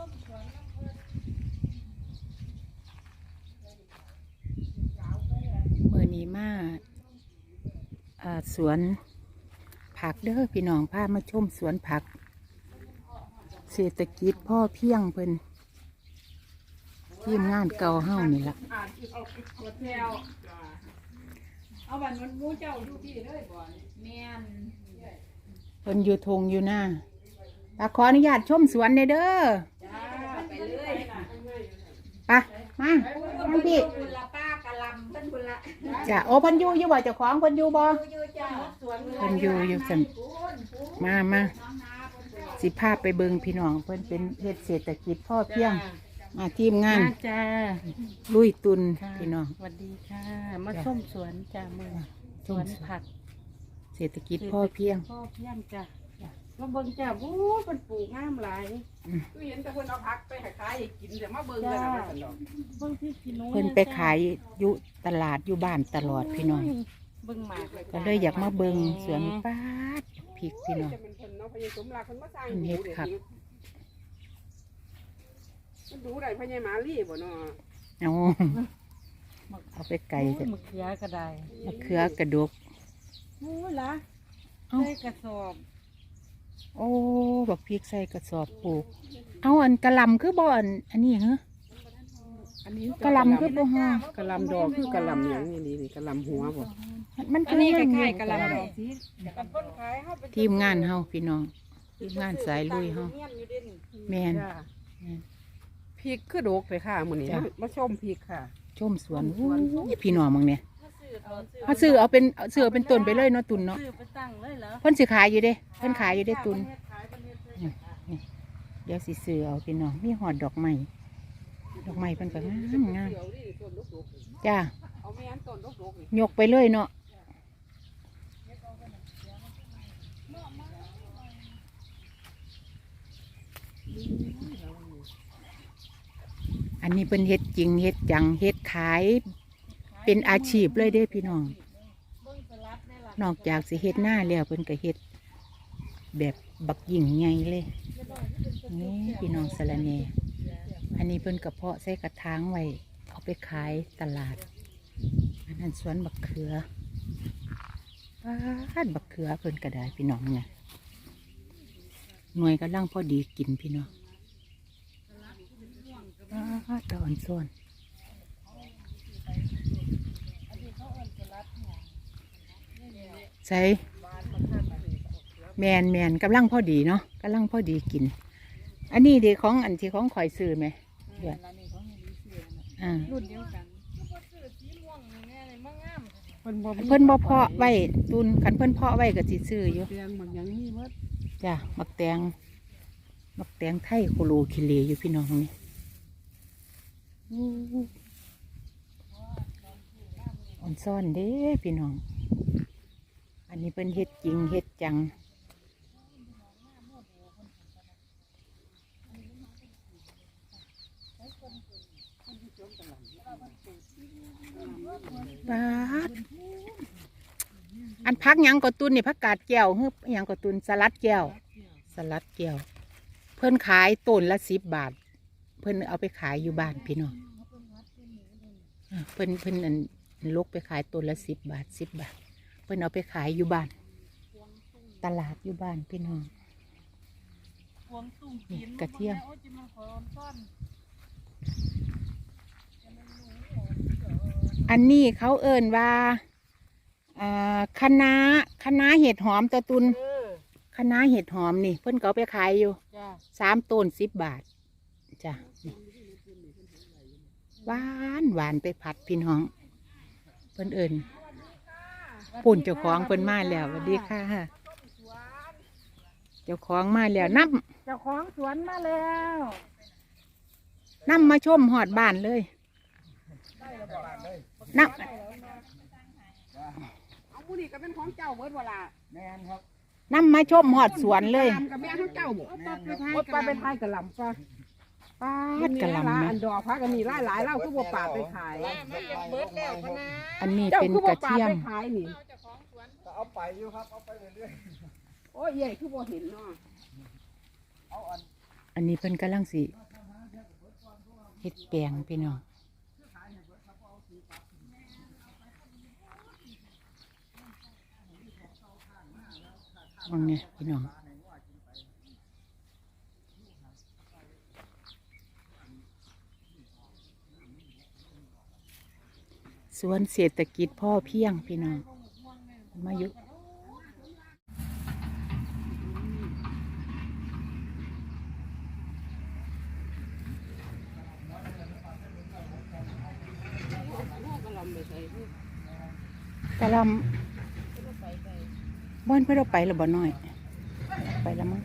เมื่อนี้มาอ่าสวนผักเด้อพี่น้องพามาชมสวนผัก เศรษฐกิจพ่อเพียงเพิ่นทีมงานเก่าเฮานี่ละอ่านที่เอาหัวแถวเอาวันมันหมูเจ้าอยู่ที่เลยบ่แม่นเพิ่นอยู่ทงอยู่หน้าตาขออนุญาตชมสวนเด้อเด้อจ้า ไปเลยไปมาทั้งพี่บุญละป้ากะลำเพิ่นบุญละจ้ะโอ้เพิ่นอยู่อยู่บ่เจ้าของเพิ่นอยู่บ่อยู่จ้าสวนเพิ่นอยู่อยู่สั่นมามาสิพาไปเบิงพี่น้องเพิ่นเป็นเฮ็ดเศรษฐกิจพ่อเพียงมาทีมงานมาจ้าลุยตุนค่ะพี่น้อง สวัสดีค่ะ มาจ้ะชมสวนจ้ามือสวนผัก เศรษฐกิจพ่อเพียง พ่อเพียงจ้า มาเบิ่งจ้าโอ้ยมันปลูกงามหลายกูเห็นแต่คนเอาผักไปให้ขายให้กินเดี๋ยวมาเบิ่งกันนะว่าซั่นดอกเบิ่งที่พี่น้อยเพิ่นไปขายอยู่ตลาดอยู่บ้านตลอดพี่น้องเบิ่งหมากก็เลยอยากมาเบิงสวนป้าดพริกพี่น้องจะเป็นเพิ่นเนาะพญสมรักเพิ่นมาสร้างเพิ่นเฮ็ดผักมันดูได้พญหมาลี่บ่เนาะเอาเอาไปไก่โอ้ยมะเขือกระไดมะเขือกระดกโอ้ยละเอ้าใส่กระสอบ โอ้บักพริกใส่กระสอบปลูก เอาอันกะหลำคือบ่อันอันนี้เหรอ อันนี้กะหลำคือบ่ฮอกะหลำดอกคือกะหลำหยังนี่นี่กะหลำหัวบ่มันอัคืนอนี้คเรื่องล้ายอยู่ๆกะหลำดอกสิกันเพิ่นขายเฮาไปทีมงานเฮาพี่น้อง ทีมงานสายลุยเฮาแมน จ้าพริกคือดกเลยค่ะมื้อนี้จ้ะ มาชมพริกค่ะ ชมสวนอู้ยพี่น้องมึงเนี่ย เขาซื้อเอาเป็นเอาซื้อเอาเป็นต้นไปเลยเนาะตุนเนาะซื้อไปตั้งเลยเหรอเพิ่นสิขายอยู่เด้เพิ่นขายอยู่เด้ตุน เดี๋ยวสิซื้อเอาพี่น้องมีหอดดอกไม้ดอกไม้เพิ่นก็งามงามเดี๋ยวนี่ต้นดกๆนี่จ้าเอาแม่นต้นดกๆนี่ยกไปเลยเนาะอันนี้เป็นเฮ็ดจริงเฮ็ดจังเฮ็ดขาย เป็นอาชีพเลยเด้พี่น้อง นอกจากสิเฮ็ดหน้าแล้วเพิ่นก็เฮ็ดแบบบักยิ่งใหญ่เลยนี่พี่น้องสะระแหน่อันนี้เพิ่นกระเพาะใส่กระถางไว้เอาไปขายตลาด อันนั้นสวนบักเขือบ้านบักเขือเพิ่นก็ได้พี่น้องเนี่ยหน่วยกำลังพอดีกินพี่น้องบ้านดอนส่วน ใส่แมนแมนกำลังพอดีเนาะกำลังพอดีกิน อันนี้เด็ของอันที่ของข่อยซื้อไหมเดี๋ยวอ่ารุ่นเดียวกันเพิ่นบ่มีเพิ่นบ่เพาะไว้ตุนคันเพิ่นเพาะไว้ก็สิซื้ออยู่เตียงบางอย่างมีหมดจ้ะมักแตงมักแตงไทยโคโลคิเลอยู่พี่น้องนี่อู้อ่อนซ่อนเด้พี่น้องอั นนี้เพิ่นเฮ็ดจริงเฮ็ดจัง บาดอันพักหยังกอตุนนี่พักกาดแก้วฮึบหยังกอตุนสลัดแก้ว สลัดแก้ว เพิ่นขายต้นละสิบบาท เพิ่นเอาไปขายอยู่บ้านพี่น้องอ่าเพิ่นเพิ่นอันลกไปขายต้นละสิบบาทสิบบาทเพิ่นเอาไปขายอยู่บ้าน ตลาดอยู่บ้านพี่น้องพวงตุ้งนี่กระเทียมโอ้ยจะมาขอต้อนอันนี้เขาเอิ่นว่าอ่าคณะคณะเห็ดหอมตะตุนเออคณะเห็ดหอมนี่ เพิ่นก็เอาไปขายอยู่จ้าสามต้นสิบบาทจ้ะนี่หวานหวานไปผัดพี่น้อง เพิ่นเอิ่น ปุ่นเจ้าของเพิ่นมาแล้วสวัสดีค่ะ เจ้าของมาแล้วนับเจ้าของสวนมาแล้วนำมาชมหอดบ้านเลยนับเอาผู้นี้ก็เป็นของเจ้าเบิดเวลานำมาชมหอดสวนเลยกะหำกับแม่ของเจ้าบ่โอ้โอ้ยปลาไปทายกะหล่ำปลา ปาเห็ดนกะนี่หละล่ำอันะนดอกพักอันนี้หลายหลายๆเล่าคือบ่ปาดไปขายเบิดแล้วพนะอันนี้เจ้าเป็นคือกบ่ระปาดเทียไปมขายนี่เอาไปอยู่ครับ เอาไปเรื่อยโอ้ยใหญ่คือบ่เห็นเนาะอันนี้เพิ่นกำลังสิเฮ็ดแปลงพี่น้องมองเนี่ยพี่น้อง สวนเศรษฐกิจพ่อเพียงพี่น้องมาอยู่กะลำบ้านเพื่อเราไปหรือบ่น้อย ไปแล้วมั้ง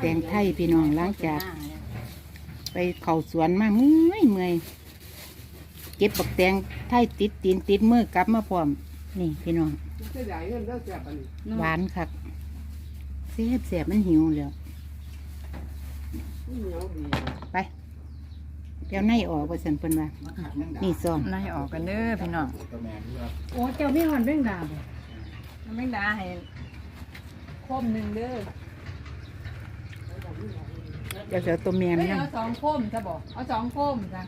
แตงไทยพี่น้องล้างจาก ไปเขาสวนมาเมื่อยเมื่อยเก็บบักแตงไทยติดตีนติดมือกลับมาพร้อม นี่พี่น้องจะใหญ่เงินแล้วแซ่บอันนี้หวานคักเสียบเสียบมันหิวแล้วเหนียวดีไปเดี๋ยวในออกว่าสันเพิ่นว่านี่ซ่อนนายออกกันเด้อพี่น้องตัวแม่ที่ว่าโอ้เจ้ามีหอนแมงดาบ่แมงดาให้คมหนึ่งเด้อ เดี๋ยวเดี๋ยวตัวเมียมันเฮ้ยนั่งเอาสองคมจะบอกเอาสองคมจ้ะ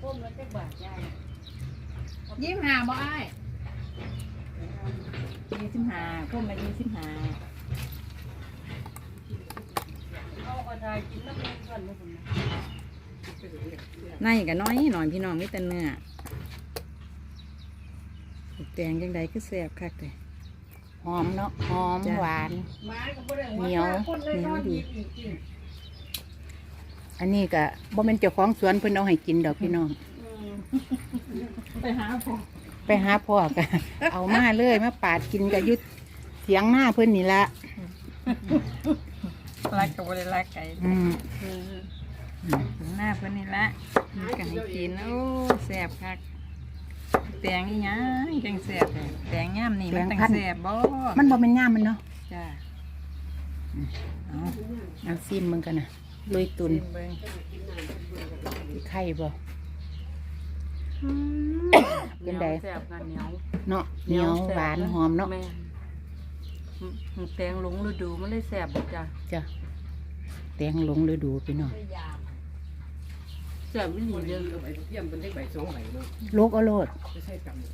พวกมันจะบาดใหญ่ยี่สิบห้าบ่อ้ายยี่สิบห้าคมมายี่สิบห้าเอากระดาษกินแล้วมันก่อนบ่คุณในก็น้อยหน่อยพี่น้องมีแต่เนื้อแตงจังใดคือแซ่บคักเลย หอมเนาะหอมจ้ะ หวาน หมาก็บ่ได้เหนียว คนเลยเหนียวนอนดีดีจริง อันนี้ก็บ่เป็นเจ้าของสวนเพิ่นเอาให้กินดอกพี่น้อง ไปหาพ่อไปหาพ่อก็เอามาเลยมาปาดกินกับยุดเสียงหน้าเพิ่นนี่ละรักกับบ่ได้รักไก่อืมหน้าเพิ่นนี่ละมีกันให้กินโอ้แซ่บคักแตงอีหยังจังแซ่บเลยแตงย่ามนี่มันตั้งแซ่บบ่มันบ่เป็นย่ามมันเนาะจ้าเอาเอาซิมมึงกันนะ ลุยตุนเบิ่งไข่บ่ เป็นได แซ่บกันเหนียวเนาะเหนียวหวานหอมเนาะแม่แตงหลงฤดูมันเลยแซ่บจ้ะจ้ะแตงหลงฤดูพี่น้องแซ่บไม่มีเดียมเป็นเลขใบสองใบเนาะโลกเอาโลด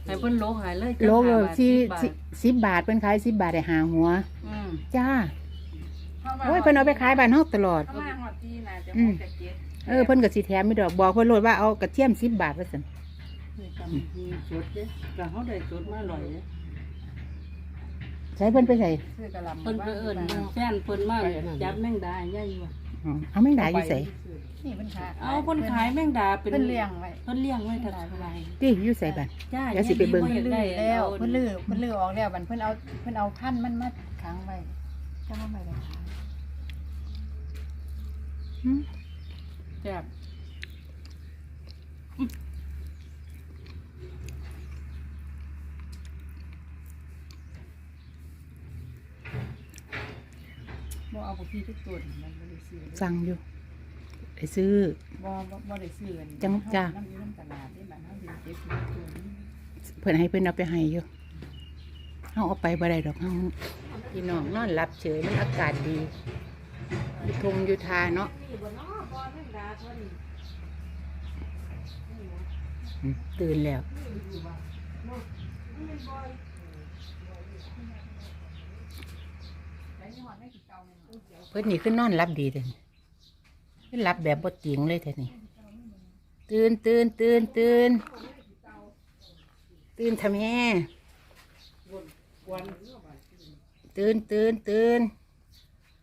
ให้เพิ่นโลหายเลยโลกเลยจ้ะที่ห้าบาทสิสิบบาทเพิ่นขายสิบบาทได้หาหัว อืมจ้า โอ้ยเพิ่นเอาไปขายบ้านเฮาตลอด เข้ามาฮอดที่น่าจะอืหมกจะเจ็ดเออเพิ่นก็สิแถมไม่ดอกบอกเพิ่นโลดว่าเอากระเทียมสิบบาทว่าซั่นนี่ตำมีสดเด้ก็เฮาได้สดมาอร่อยเด้ใช้เพิ่นไปใส่ซื้อกะหล่ำเพิ่นไปเอิ้นแฟนเพิ่นมาจับแมงดาใหญ่ว่ะอ๋อเอาแมงดาอยู่ใส่นี่เพิ่นขายเอาเพิ่นขายแมงดาเป็นเพิ่นเลี้ยงไว้เพิ่นเลี้ยงไว้ถ้าขายติอยู่ใส่บัดจ้าเดี๋ยวสิไปเบิ่งอยากได้แล้วเอาเพิ่นลื้อเพิ่นลื้อออกแล้วบัดเพิ่นเอาเพิ่นเอาพันธุ์มันมาขังไว้ จังเอาไว้เลยขายหืมแซ่บบ่เอาบ่พี่ทุกตัวนี่มันบ่ได้ซื้อเลยสั่งอยู่ไปซื้อบ่บ่บ่ได้ซื้ออันจังจ้ะน้ำอยู่น้ำตลาดนี่บัดเฮาสิเก็บอยู่ตัวนี้เพิ่นให้เพิ่นเอาไปให้อยู่ เฮาเอาไปบ่ได้ดอกเฮาพี่น้องนอนหลับเฉยมันอากาศดีอยู่ทงอยู่ทาเนาะอืมตื่นแล้ว เพิ่นนี่คือนนอนหลับดีเด้อนี่เพิ่นหลับแบบบ่เตียงเลยเท่านี้ตื่นตื่นตื่นตื่นตื่นทำแม่ ตื่นตื่นตื่น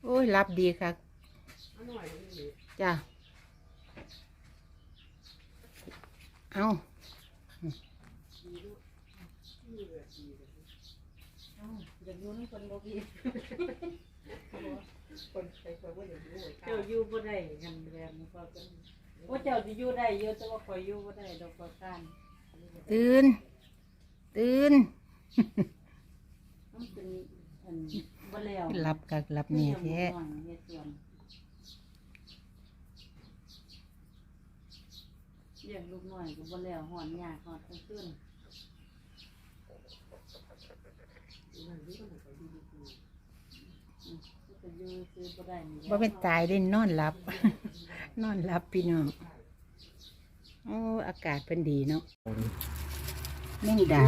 โอ้ยหลับดีค่ะจ้ะเอาเจ้าอยู่บ่ได้กันแบบนี้ก็เป็นว่าเจ้าสิอยู่ได้เยอะแต่ว่าข่อยอยู่บ่ได้ดอกก็การตื่นตื่น มันเป็นอันบ่แล้วหลับกักหลับเนี่ยแท้เฮ็ดส่วนเลี้ยงลูกน้อยก็บ่แล้วหอนยากหอนทั้งคืนอืมก็อยู่ซื้อบ่บ่ได้นี่บ่เป็นตายได้นอนหลับ นอนหลับพี่น้องโอ้อากาศเพิ่นดีเนาะแมงดา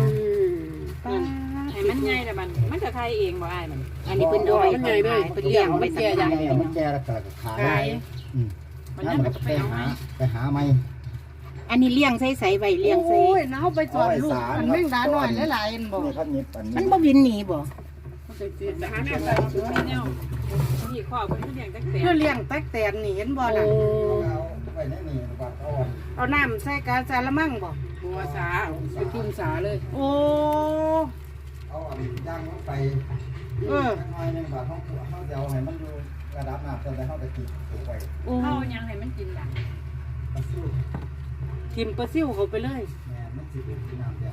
ป้า ให้มันใหญ่แต่มันมันจะไทยเองบ่อ้ายมัน อันนี้เพิ่นเอาไว้ขายเพิ่นเลี้ยงไว้สักแก่พักยังมันแก่แล้วก็ขายขายอืม มันนั่นั่นนมันก็ก็ไปไปเอาหาไม้ไปหาไหม อันนี้เลี้ยงใส่ใส่ไว้เลี้ยงใส่โอ้ยน้าไปสอนลูกมันแม่งดาหน่อยหลายๆอันบ่นี่ครับนี่อันนี้มันบ่บินหนีบ่ไปหาแม่ไปมีแนวนี่ข้อเพิ่นเลี้ยงตั้งแต่เพื่อเลี้ยงตักแตนนี่เห็นบ่น่ะเอาไว้ในนี่บัดเอาอันเอาน้ำใส่กาซาละมั่งบ่บัวสาไปทุ่มสาเลย โอ้ เอาอันย่างลงไปเออ จักหน่อยหนึงบาดเขาเขาจะเอาให้มันอยู่ระดับน้ำเท่าใดเขาจะกินถูกไปโอ้เฮายังให้มันกินดังมันสู้ทิมปลาซิ่วเขาไปเลย แม่มันสิเป็นน้ำแดง